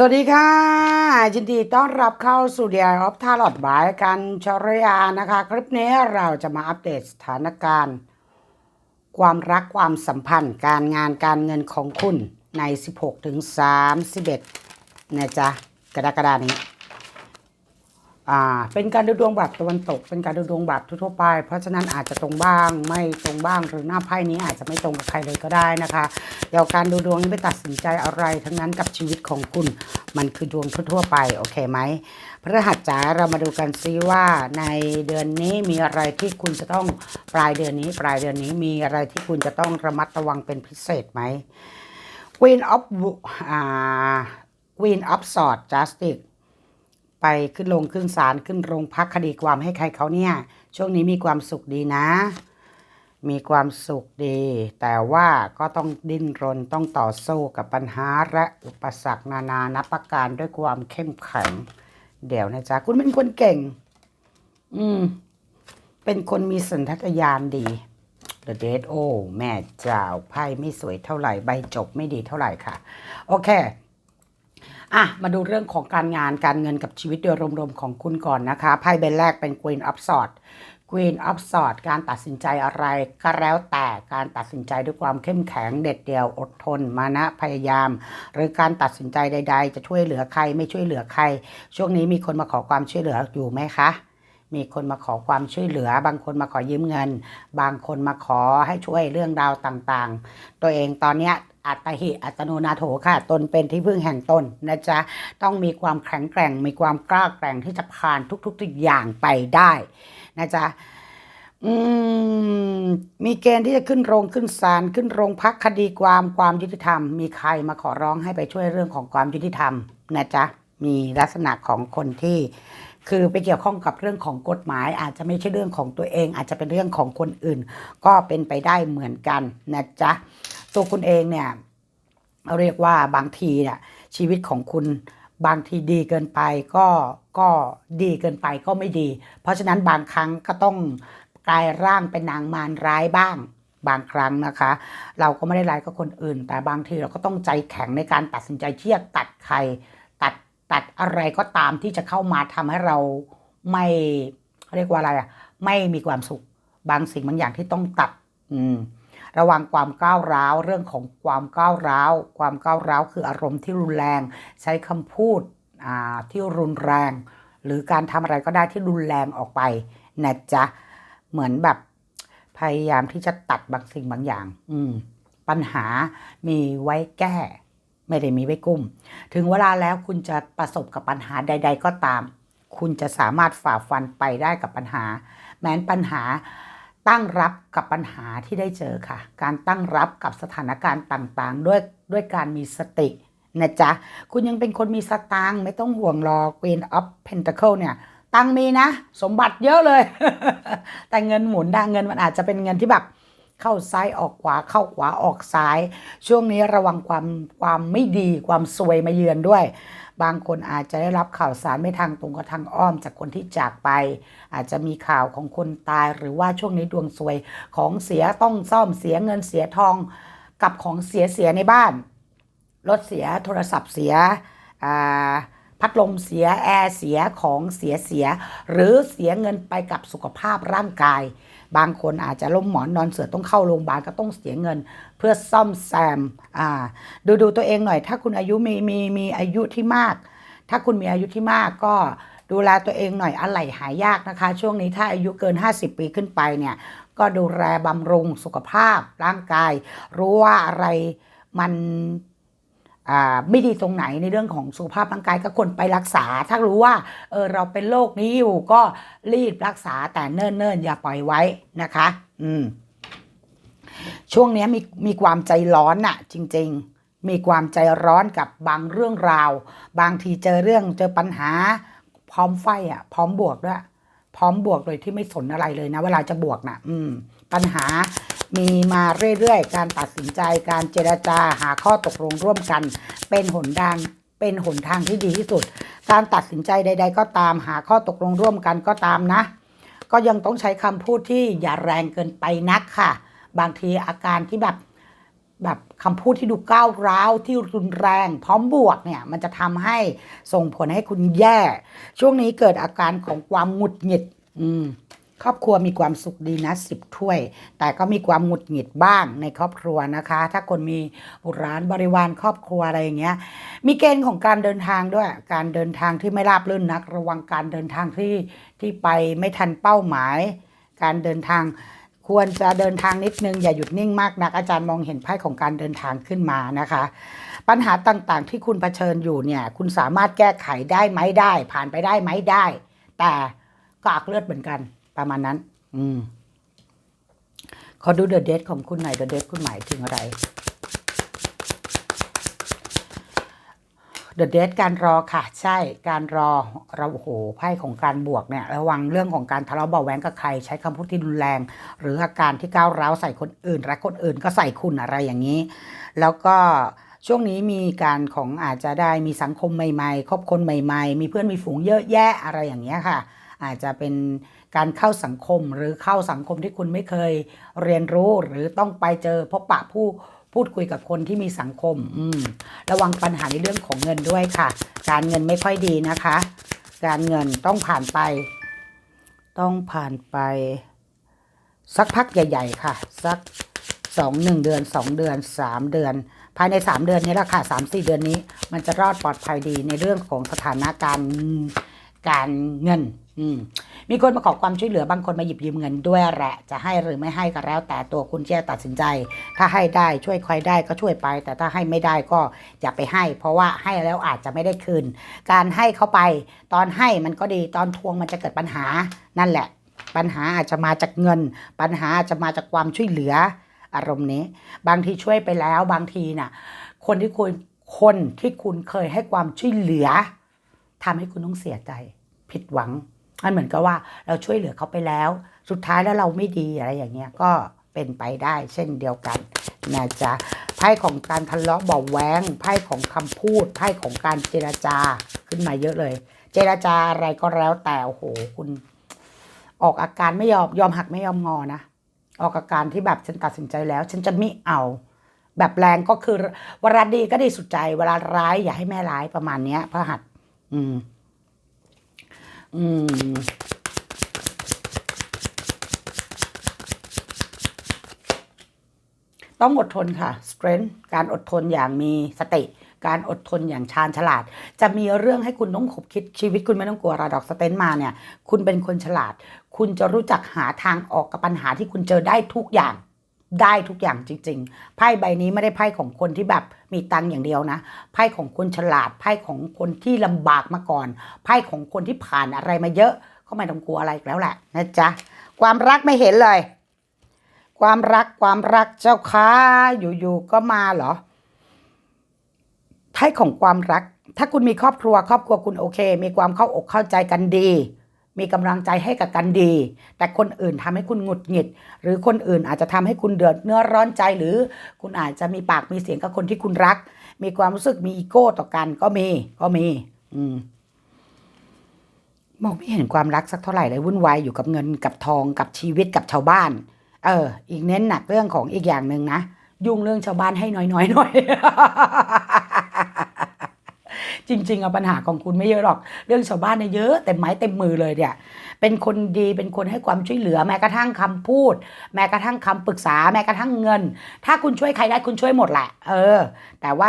สวัสดีค่ะยินดีต้อนรับเข้าสู่เดียร์ออฟทาร์ลอดบายกันชรยานะคะ คลิปนี้เราจะมาอัปเดตสถานการณ์ ความรักความสัมพันธ์ การงานการเงินของคุณใน 16ถึง31นะจ๊ะกรกฎานี้ อ่าเป็นการดูดวงแบบตะวันตก เป็นการดูดวงแบบทั่วๆไป เพราะฉะนั้นอาจจะตรงบ้างไม่ตรงบ้างหรือหน้าไพ่นี้อาจจะไม่ตรงกับใครเลยก็ได้นะคะเดี๋ยวการดูดวงนี้ไม่ตัดสินใจอะไรทั้งนั้นกับชีวิตของคุณ มันคือดวงทั่วๆไปโอเคไหมพระหัสจ๋าเรามาดูกันซิว่าในเดือนนี้มีอะไรที่คุณจะต้องปลายเดือนนี้ ปลายเดือนนี้มีอะไรที่คุณจะต้องระมัดระวังเป็นพิเศษไหม Queen of อ่า Queen of Swords Justice ไปขึ้นลงขึ้นศาลขึ้นโรงพักคดีความให้ใครเขาเนี่ย ช่วงนี้มีความสุขดีนะ มีความสุขดี แต่ว่าก็ต้องดิ้นรนต้องต่อสู้กับปัญหาและอุปสรรคนานานับประการด้วยความเข้มแข็ง เดี๋ยวนะจ๊ะ คุณเป็นคนเก่ง อืม เป็นคนมีสัญชาตญาณดี The Dead โอแม่เจ้าไพ่ไม่สวยเท่าไหร่ ใบจบไม่ดีเท่าไหร่ค่ะ โอเค อะมาดูเรื่องของการงานการเงินกับชีวิตโดยรวมๆของคุณก่อนนะคะไพ่ใบแรกเป็น Queen of Swords Queen of Swords การตัดสินใจอะไรก็แล้วแต่การตัดสินใจด้วยความเข้มแข็งเด็ดเดี่ยวอดทน มานะพยายาม หรือการตัดสินใจใด ๆ จะช่วยเหลือใครไม่ช่วยเหลือใคร ช่วงนี้มีคนมาขอความช่วยเหลืออยู่ไหมคะมีคนมาขอความช่วยเหลือ บางคนมาขอยืมเงิน บางคนมาขอให้ช่วยเรื่องราวต่างๆ ตัวเองตอนเนี้ย อัตหิอัตโนนาโถค่ะ ตนเป็นที่พึ่งแห่งตนนะจ๊ะ ต้องมีความแข็งแกร่ง มีความกล้าแกร่งที่จะผ่านทุกๆอย่างไปได้นะจ๊ะมมีเกณฑ์ที่จะขึ้นโรงขึ้นศาลขึ้นโรงพักคดีความความยุติธรรม มีใครมาขอร้องให้ไปช่วยเรื่องของความยุติธรรมนะจ๊ะมีลักษณะของคนที่คือไปเกี่ยวข้องกับเรื่องของกฎหมาย อาจจะไม่ใช่เรื่องของตัวเอง อาจจะเป็นเรื่องของคนอื่น ก็เป็นไปได้เหมือนกันนะจ๊ะ ตัวคุณเองเนี่ยเรียกว่าบางทีเนี่ยชีวิตของคุณบางทีดีเกินไปก็ก็ดีเกินไปก็ไม่ดี เพราะฉะนั้นบางครั้งก็ต้องกลายร่างเป็นนางมารร้ายบ้างบางครั้งนะคะ เราก็ไม่ได้ร้ายกับคนอื่น แต่บางทีเราก็ต้องใจแข็งในการตัดสินใจที่จะตัดใครตัดตัดอะไรก็ตามที่จะเข้ามาทำให้เราไม่เขาเรียกว่าอะไรอะไม่มีความสุข บางสิ่งบางอย่างที่ต้องตัด อืม ระวังความก้าวร้าว เรื่องของความก้าวร้าว ความก้าวร้าวคืออารมณ์ที่รุนแรง ใช้คำพูดอ่าที่รุนแรง หรือการทำอะไรก็ได้ที่รุนแรงออกไปนะจ๊ะเหมือนแบบพยายามที่จะตัดบางสิ่งบางอย่าง อืม ปัญหามีไว้แก้ ไม่ได้มีไว้กุ้ม ถึงเวลาแล้วคุณจะประสบกับปัญหาใด ๆ ก็ตาม คุณจะสามารถฝ่าฟันไปได้กับปัญหา แม้นปัญหา ตั้งรับกับปัญหาที่ได้เจอค่ะ การตั้งรับกับสถานการณ์ต่างๆ ด้วยด้วยการมีสตินะจ๊ะ คุณยังเป็นคนมีสตางค์ไม่ต้องห่วงรอ Queen of Pentacle เนี่ย ตังมีนะ สมบัติเยอะเลย แต่เงินหมุนดังเงินมันอาจจะเป็นเงินที่แบบเข้าซ้ายออกขวาเข้าขวาออกซ้าย ช่วงนี้ระวังความความไม่ดีความซวยมาเยือนด้วย บางคนอาจจะได้รับข่าวสารไม่ทางตรงก็ทางอ้อมจากคนที่จากไป อาจจะมีข่าวของคนตายหรือว่าช่วงนี้ดวงซวยของเสียต้องซ่อมเสียเงินเสียทอง กับของเสียเสียในบ้าน รถเสียโทรศัพท์เสียพัดลมเสียแอร์เสียของเสียเสีย หรือเสียเงินไปกับสุขภาพร่างกาย บางคนอาจจะล้มหมอนนอนเสือต้องเข้าโรงพยาบาลก็ต้องเสียเงิน เพื่อซ่อมแซมอ่าดูดูตัวเองหน่อย ถ้าคุณอายุมีมีมีอายุที่มาก ถ้าคุณมีอายุที่มากก็ดูแลตัวเองหน่อยอะไรหายากนะคะ ช่วงนี้ถ้าอายุเกิน 50 ปีขึ้นไปเนี่ย ก็ดูแลบำรุงสุขภาพร่างกาย รู้ว่าอะไรมัน ไม่ดีตรงไหนในเรื่องของสุขภาพร่างกายก็ควรไปรักษา ถ้ารู้ว่าเออเราเป็นโรคนี้อยู่ก็รีบรักษาแต่เนิ่นๆอย่าปล่อยไว้นะคะ อืม ช่วงนี้มีมีความใจร้อนน่ะ จริง ๆ มีความใจร้อนกับบางเรื่องราว บางทีเจอเรื่องเจอปัญหา พร้อมไฟอะ พร้อมบวกด้วยพร้อมบวกโดยที่ไม่สนอะไรเลยนะ เวลาจะบวกน่ะ อืม ปัญหา มีมาเรื่อยๆ การตัดสินใจการเจรจาหาข้อตกลงร่วมกัน เป็นหนทางเป็นหนทางที่ดีที่สุด การตัดสินใจใด ๆ ก็ตามหาข้อตกลงร่วมกันก็ตามนะ ก็ยังต้องใช้คำพูดที่อย่าแรงเกินไปนักค่ะ บางทีอาการที่แบบแบบคำพูดที่ดูก้าวร้าวที่รุนแรง พร้อมบวกเนี่ย มันจะทำให้ส่งผลให้คุณแย่ ช่วงนี้เกิดอาการของความหงุดหงิด อืม ครอบครัวมีความสุขดีนะสิบถ้วย แต่ก็มีความหงุดหงิดบ้างในครอบครัวนะคะ ถ้าคนมีบุรหลานบริวารครอบครัวอะไรอย่างเงี้ย มีเกณฑ์ของการเดินทางด้วย การเดินทางที่ไม่ราบรื่นนัก ระวังการเดินทางที่ที่ไปไม่ทันเป้าหมาย การเดินทางควรจะเดินทางนิดนึงอย่าหยุดนิ่งมากนัก อาจารย์มองเห็นไพ่ของการเดินทางขึ้นมานะคะ ปัญหาต่างๆที่คุณเผชิญอยู่เนี่ย คุณสามารถแก้ไขได้ไหมได้ ผ่านไปได้ไหมได้ แต่ก็อักเลือดเหมือนกัน ประมาณนั้น อืม ขอดูเดอะเดทของคุณหน่อยเดอะเดทคุณหมายถึงอะไรเดอะเดทการรอค่ะ ใช่การรอเราโอ้โหไพ่ของการบวกเนี่ย ระวังเรื่องของการทะเลาะเบาะแว้งกับใคร ใช้คำพูดที่รุนแรง หรืออาการที่ก้าวร้าวใส่คนอื่นและคนอื่นก็ใส่คุณอะไรอย่างนี้ แล้วก็ช่วงนี้มีการของอาจจะได้มีสังคมใหม่ๆ คบคนใหม่ ๆ มีเพื่อนมีฝูงเยอะแยะอะไรอย่างเงี้ยค่ะ อาจจะเป็น การเข้าสังคมหรือเข้าสังคมที่คุณไม่เคยเรียนรู้หรือต้องไปเจอพบปะผู้พูดคุยกับคนที่มีสังคมอืมระวังปัญหาในเรื่องของเงินด้วยค่ะ การเงินไม่ค่อยดีนะคะ การเงินต้องผ่านไป ต้องผ่านไป สักพักใหญ่ ๆ ค่ะ สักสองหนึ่งเดือนสองเดือนสามเดือน ภายในสามเดือนนี้แหละค่ะสามสี่เดือนนี้ มันจะรอดปลอดภัยดีในเรื่องของสถานการณ์การเงิน มมีคนมาขอความช่วยเหลือบางคนมาหยิบยืมเงินด้วยแหละจะให้หรือไม่ให้ก็แล้ว แต่ตัวคุณที่จะตัดสินใจ ถ้าให้ได้ช่วยใครได้ก็ช่วยไป แต่ถ้าให้ไม่ได้ก็อย่าไปให้ เพราะว่าให้แล้วอาจจะไม่ได้คืน การให้เขาไป ตอนให้มันก็ดีตอนทวงมันจะเกิดปัญหานั่นแหละ ปัญหาอาจจะมาจากเงิน ปัญหาอาจจะมาจากความช่วยเหลืออารมณ์นี้ บางทีช่วยไปแล้วบางทีน่ะ คนที่คุณคนที่คุณเคยให้ความช่วยเหลือทำให้คุณต้องเสียใจ ผิดหวัง มันเหมือนกับว่าเราช่วยเหลือเขาไปแล้ว สุดท้ายแล้วเราไม่ดีอะไรอย่างเงี้ยก็เป็นไปได้เช่นเดียวกันนะจ๊ะไพ่ของการทะเลาะเบาะแว้งไพ่ของคำพูดไพ่ของการเจรจาขึ้นมาเยอะเลย เจรจาอะไรก็แล้วแต่โอ้โหคุณ ออกอาการไม่ยอมยอมหักไม่ยอมงอนะออกอาการที่แบบฉันตัดสินใจแล้ว ฉันจะไม่เอา แบบแรงก็คือเวลาดีก็ดีสุดใจ เวลาร้ายอย่าให้แม่ร้ายประมาณเนี้ยพระหัตถ์อืม อืมต้องอดทนค่ะ strength การอดทนอย่างมีสติ การอดทนอย่างชาญฉลาด จะมีเรื่องให้คุณต้องขบคิดชีวิตคุณไม่ต้องกลัวระดอกสเตนมาเนี่ย คุณเป็นคนฉลาด คุณจะรู้จักหาทางออกกับปัญหาที่คุณเจอได้ทุกอย่าง ได้ทุกอย่างจริง ๆ ไพ่ใบนี้ไม่ได้ไพ่ของคนที่แบบมีตังค์อย่างเดียวนะ ไพ่ของคนฉลาด ไพ่ของคนที่ลำบากมาก่อน ไพ่ของคนที่ผ่านอะไรมาเยอะก็ไม่ต้องกลัวอะไรอีกแล้วแหละนะจ๊ะ ความรักไม่เห็นเลย ความรักความรักเจ้าค้าอยู่ๆก็มาเหรอ ไพ่ของความรัก ถ้าคุณมีครอบครัว ครอบครัวคุณโอเค มีความเข้าอกเข้าใจกันดี มีกำลังใจให้กับกันดี แต่คนอื่นทำให้คุณหงุดหงิด หรือคนอื่นอาจจะทำให้คุณเดือดเนื้อร้อนใจ หรือคุณอาจจะมีปากมีเสียงกับคนที่คุณรัก มีความรู้สึกมีอีโก้ต่อกันก็มีก็มี อืมมองไม่เห็นความรักสักเท่าไหร่เลยวุ่นวายอยู่กับเงินกับทองกับชีวิตกับชาวบ้าน เออ อีกเน้นหนักเรื่องของอีกอย่างหนึ่งนะยุ่งเรื่องชาวบ้านให้น้อยๆหน่อย จริงๆอะปัญหาของคุณไม่เยอะหรอก เรื่องชาวบ้านเนี่ยเยอะเต็มไม้เต็มมือเลยเนี่ย เป็นคนดีเป็นคนให้ความช่วยเหลือแม้กระทั่งคำพูด แม้กระทั่งคำปรึกษาแม้กระทั่งเงิน ถ้าคุณช่วยใครได้คุณช่วยหมดแหละ เออ แต่ว่า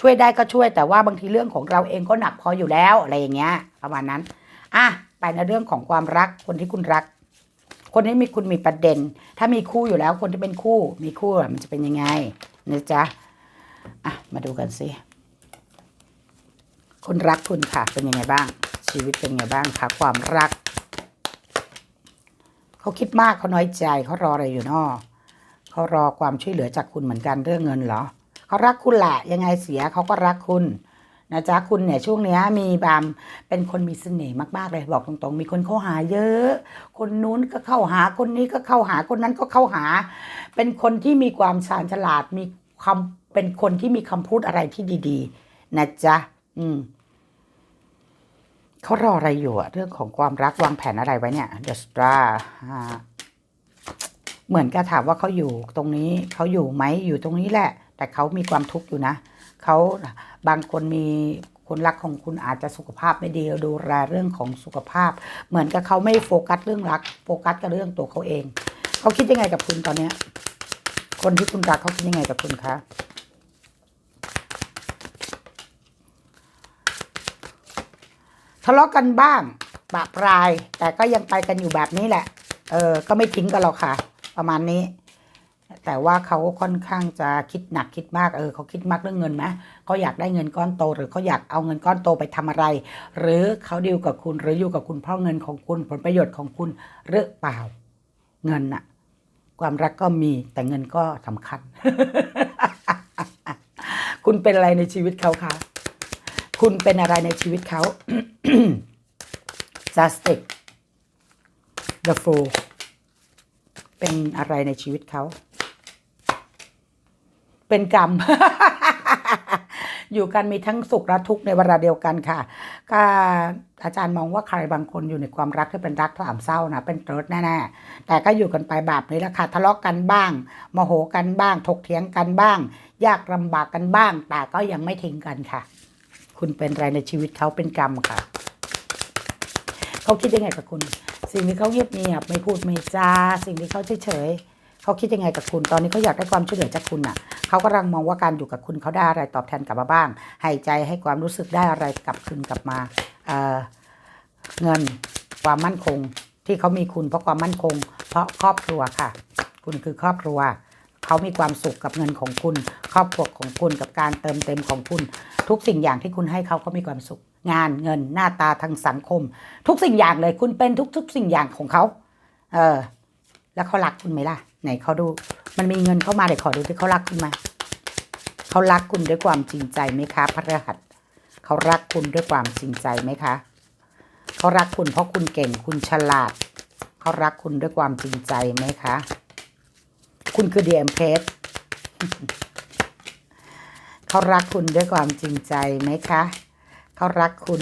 ช่วยได้ก็ช่วย แต่ว่าบางทีเรื่องของเราเองก็หนักพออยู่แล้วอะไรอย่างเงี้ยประมาณนั้นอะไปในเรื่องของความรักคนที่คุณรัก คนที่มีคุณมีประเด็น ถ้ามีคู่อยู่แล้วคนที่เป็นคู่ มีคู่มันจะเป็นยังไงนะจ๊ะอะมาดูกันสิ คนรักคุณค่ะ เป็นยังไงบ้าง ชีวิตเป็นยังไงบ้างคะความรัก เขาคิดมากเขาน้อยใจเขารออะไรอยู่นอเขารอความช่วยเหลือจากคุณเหมือนกันเรื่องเงินเหรอเขารักคุณแหละยังไงเสียเขาก็รักคุณนะจ๊ะคุณเนี่ยช่วงเนี้ยมีบามเป็นคนมีเสน่ห์มากๆเลยบอกตรงๆ มีคนเข้าหาเยอะ คนนู้นก็เข้าหาคนนี้ก็เข้าหาคนนั้นก็เข้าหา เป็นคนที่มีความชาญฉลาดมีคำเป็นคนที่มีคำพูดอะไรที่ดี ๆ นะจ๊ะอืม เขารออะไรอยู่อะเรื่องของความรักวางแผนอะไรไว้เนี่ยเดสตราเหมือนกับถามว่าเขาอยู่ตรงนี้เขาอยู่ไหมอยู่ตรงนี้แหละ แต่เขามีความทุกข์อยู่นะเขาบางคนมีคนรักของคุณอาจจะสุขภาพไม่ดีดูแลเรื่องของสุขภาพ เหมือนกับเขาไม่โฟกัสเรื่องรัก โฟกัสกับเรื่องตัวเขาเอง เขาคิดยังไงกับคุณตอนเนี้ยคนที่คุณรักเขาคิดยังไงกับคุณคะ ทะเลาะกันบ้างปะปราย แต่ก็ยังไปกันอยู่แบบนี้แหละ เออ ก็ไม่ทิ้งกันหรอกค่ะ ประมาณนี้ แต่ว่าเขาค่อนข้างจะคิดหนักคิดมาก เออเขาคิดมากเรื่องเงินไหมเขาอยากได้เงินก้อนโต หรือเขาอยากเอาเงินก้อนโตไปทำอะไร หรือเขาดีลกับคุณหรืออยู่กับคุณเพราะเงินของคุณผลประโยชน์ของคุณหรือเปล่า เงินน่ะ ความรักก็มีแต่เงินก็สำคัญ คุณเป็นอะไรในชีวิตเขาคะ คุณเป็นอะไรในชีวิตเขา Justice The Fool เป็นอะไรในชีวิตเขา เป็นกรรม อยู่กันมีทั้งสุขและทุกข์ในเวลาเดียวกันค่ะ ก็อาจารย์มองว่าใครบางคนอยู่ในความรักที่เป็นรักสามเศร้านะเป็นเติร์ดแน่ๆ แต่ก็อยู่กันไปแบบนี้แหละค่ะทะเลาะกันบ้างโมโหกันบ้าง ถกเถียงกันบ้าง ยากลำบากกันบ้าง แต่ก็ยังไม่ทิ้งกันค่ะ คุณเป็นอะไรในชีวิตเขาเป็นกรรมค่ะ เขาคิดยังไงกับคุณ สิ่งที่เขาเงียบเงียบไม่พูดไม่จาสิ่งที่เขาเฉยๆเขาคิดยังไงกับคุณ ตอนนี้เขาอยากได้ความช่วยเหลือจากคุณอะ เขากำลังมองว่าการอยู่กับคุณเขาได้อะไรตอบแทนกลับมาบ้างให้ใจให้ความรู้สึกได้อะไรกลับคืนกลับมาเเงินความมั่นคงที่เขามีคุณเพราะความมั่นคง เพราะครอบครัวค่ะ คุณคือครอบครัว เขามีความสุขกับเงินของคุณ ครอบครัวของคุณกับการเติมเต็มของคุณ ทุกสิ่งอย่างที่คุณให้เขาเขามีความสุข งานเงินหน้าตาทางสังคม ทุกสิ่งอย่างเลยคุณเป็นทุก ๆ สิ่งอย่างของเขาเออแล้วเขารักคุณไหมล่ะ ไหนเขาดู มันมีเงินเข้ามาเดี๋ยวขอดูที่เขารักคุณไหมเขารักคุณด้วยความจริงใจไหมคะพระรหัสเขารักคุณด้วยความจริงใจไหมคะเขารักคุณเพราะคุณเก่งคุณฉลาด เขารักคุณด้วยความจริงใจไหมคะ คุณคือเดียมเพสเขารักคุณด้วยความจริงใจไหมคะเขารักคุณ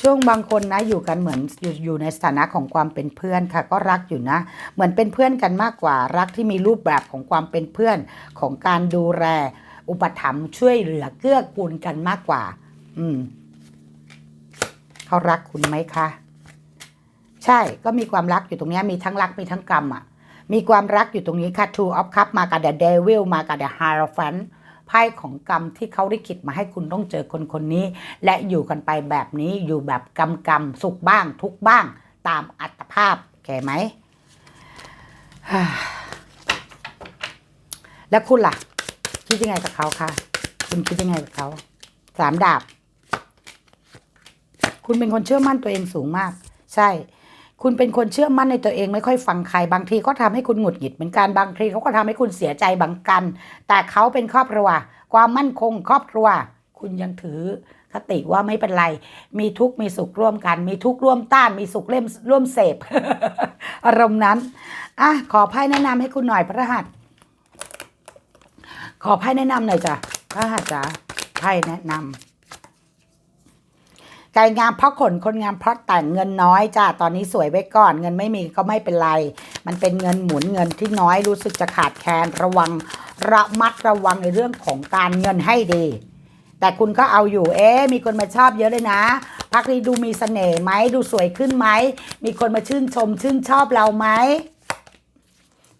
ช่วงบางคนนะอยู่กันเหมือนอยู่อยู่ในสถานะของความเป็นเพื่อนค่ะ ก็รักอยู่นะ เหมือนเป็นเพื่อนกันมากกว่า รักที่มีรูปแบบของความเป็นเพื่อนของการดูแลอุปถัมภ์ช่วยเหลือเกื้อกูลกันมากกว่า อืมเขารักคุณไหมคะ ใช่ก็มีความรักอยู่ตรงนี้มีทั้งรักมีทั้งกรรมอะ มีความรักอยู่ตรงนี้ค่ะ Two of Cup มากับ The Devil มากับ The Hierophant ไพ่ของกรรมที่เขาได้คิดมาให้คุณต้องเจอคนคนนี้ และอยู่กันไปแบบนี้อยู่แบบกรรมกรรมสุขบ้างทุกบ้างตามอัตภาพแก่ไหม แล้วคุณล่ะ คิดยังไงกับเขาคะคุณคิดยังไงกับเขาสามดาบ คุณเป็นคนเชื่อมั่นตัวเองสูงมาก ใช่ คุณเป็นคนเชื่อมั่นในตัวเองไม่ค่อยฟังใครบางทีก็ทำให้คุณหงุดหงิดเหมือนกันบางทีเขาก็ทำให้คุณเสียใจบางกัน แต่เขาเป็นครอบครัว ความมั่นคงครอบครัว คุณยังถือคติว่าไม่เป็นไร มีทุกข์มีสุขร่วมกัน มีทุกข์ร่วมต้าน มีสุขเล่มร่วมเสพ อารมณ์นั้นอะขอไพ่แนะนำให้คุณหน่อยพระหัส ขอไพ่แนะนำหน่อยจ้ะพระหัสจ้ะไพ่แนะนำ ไก่งามเพราะขนคนงามเพราะแต่งเงินน้อยจ้าตอนนี้สวยไว้ก่อน เงินไม่มีก็ไม่เป็นไร มันเป็นเงินหมุนเงินที่น้อยรู้สึกจะขาดแคลนระวังระมัดระวังในเรื่องของการเงินให้ดี แต่คุณก็เอาอยู่เอ๊มีคนมาชอบเยอะเลยนะพักนี้ดูมีเสน่ห์ไหมดูสวยขึ้นไหมมีคนมาชื่นชม ชื่นชอบเราไหม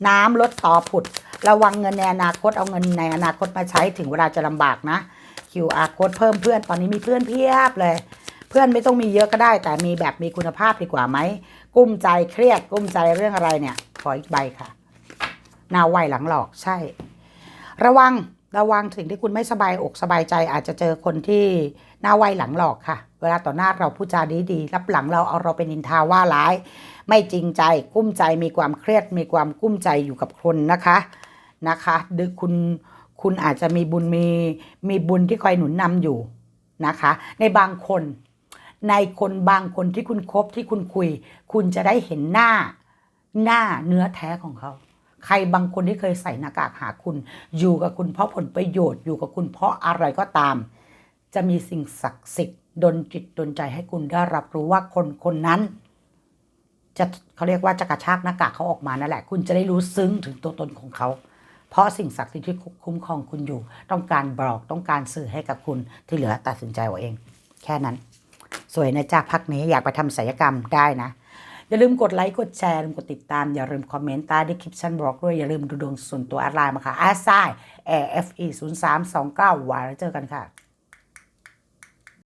น้ำลดต่อผุด ระวังเงินในอนาคตเอาเงินในอนาคตมาใช้ถึงเวลาจะลำบากนะ QR code เพิ่มเพื่อนตอนนี้มีเพื่อนเพียบเลย เพื่อนไม่ต้องมีเยอะก็ได้ แต่มีแบบมีคุณภาพดีกว่าไหมกุ้มใจเครียดกุ้มใจเรื่องอะไรเนี่ยขออีกใบค่ะหนาไวหลังหลอกใช่ ระวังระวังสิ่งที่คุณไม่สบายอกสบายใจ อาจจะเจอคนที่หน้าไวหลังหลอกค่ะ เวลาต่อหน้าเราพูดจาดีดีๆรับหลังเราเอาเราเป็นนินทาว่าร้าย ไม่จริงใจกุ้มใจมีความเครียดมีความกุ้มใจอยู่กับคนนะคะนะคะดึกคุณคุณอาจจะมีบุญมีมีบุญที่คอยหนุนนำอยู่นะคะ ในบางคน ในคนบางคนที่คุณคบที่คุณคุย คุณจะได้เห็นหน้าหน้าเนื้อแท้ของเขา ใครบางคนที่เคยใส่หน้ากากหาคุณ อยู่กับคุณเพราะผลประโยชน์อยู่กับคุณเพราะอะไรก็ตาม จะมีสิ่งศักดิ์สิทธิ์ดนจิตดนใจให้คุณได้รับรู้ว่าคนคนนั้น จะเขาเรียกว่าจะกระชากหน้ากากเขาออกมานั่นแหละ คุณจะได้รู้ซึ้งถึงตัวตนของเขาเพราะสิ่งศักดิ์สิทธิ์ที่คุ้มครองคุณอยู่ ต้องการบอกต้องการสื่อให้กับคุณที่เหลือตัดสินใจเอาเอง แค่นั้น สวยนะจ๊ะพักนี้อยากไปทำศัลยกรรมได้นะ อย่าลืมกดไลค์กดแชร์ลืมกดติดตาม อย่าลืมคอมเมนต์ใต้ดีคลิปชันบล็อกด้วย อย่าลืมดูดวงส่วนตัวออนไลน์มาค่ะอาไซแอร์เอฟอีศูนย์สามสองเก้าวันแล้วเจอกันค่ะ